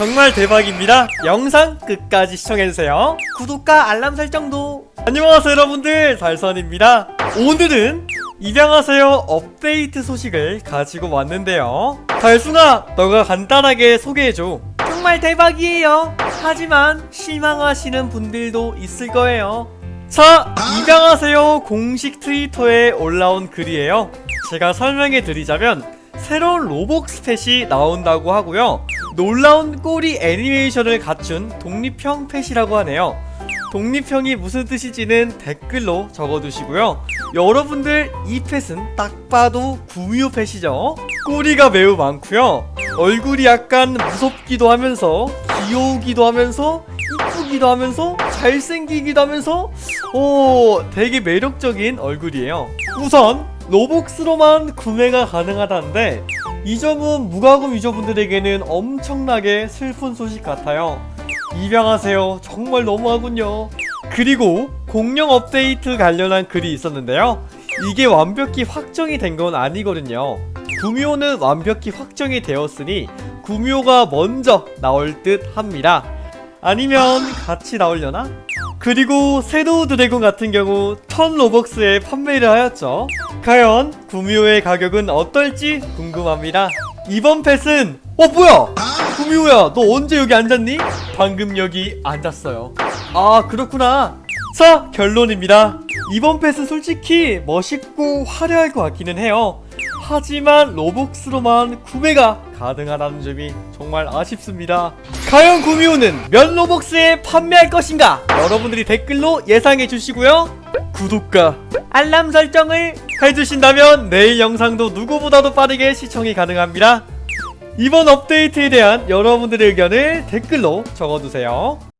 정말 대박입니다. 영상 끝까지 시청해주세요. 구독과 알람 설정도. 안녕하세요 여러분들 달선입니다. 오늘은 입양하세요 업데이트 소식을 가지고 왔는데요. 달순아 너가 간단하게 소개해줘. 정말 대박이에요. 하지만 실망하시는 분들도 있을 거예요. 자, 입양하세요 공식 트위터에 올라온 글이에요. 제가 설명해 드리자면 새로운 로복스 펫이 나온다고 하고요. 놀라운 꼬리 애니메이션을 갖춘 독립형 펫이라고 하네요. 독립형이 무슨 뜻인지는 댓글로 적어두시고요. 여러분들 이 펫은 딱 봐도 구미호 펫이죠. 꼬리가 매우 많고요. 얼굴이 약간 무섭기도 하면서 귀여우기도 하면서 이쁘기도 하면서 잘생기기도 하면서 오 되게 매력적인 얼굴이에요. 우선 로복스로만 구매가 가능하다는데 이 점은 무과금 유저분들에게는 엄청나게 슬픈 소식 같아요. 입양하세요. 정말 너무하군요. 그리고 공룡 업데이트 관련한 글이 있었는데요. 이게 완벽히 확정이 된 건 아니거든요. 구미호는 완벽히 확정이 되었으니 구미호가 먼저 나올 듯 합니다. 아니면 같이 나오려나? 그리고 섀도우 드래곤 같은 경우 1000 로벅스에 판매를 하였죠. 과연 구미호의 가격은 어떨지 궁금합니다. 이번 펫은 어 뭐야? 구미호야 너 언제 여기 앉았니? 방금 여기 앉았어요. 아 그렇구나. 자 결론입니다. 이번 펫은 솔직히 멋있고 화려할 것 같기는 해요. 하지만 로벅스로만 구매가 가능하다는 점이 정말 아쉽습니다. 과연 구미호는 몇 로벅스에 판매할 것인가? 여러분들이 댓글로 예상해 주시고요. 구독과 알람 설정을 해주신다면 내일 영상도 누구보다도 빠르게 시청이 가능합니다. 이번 업데이트에 대한 여러분들의 의견을 댓글로 적어두세요.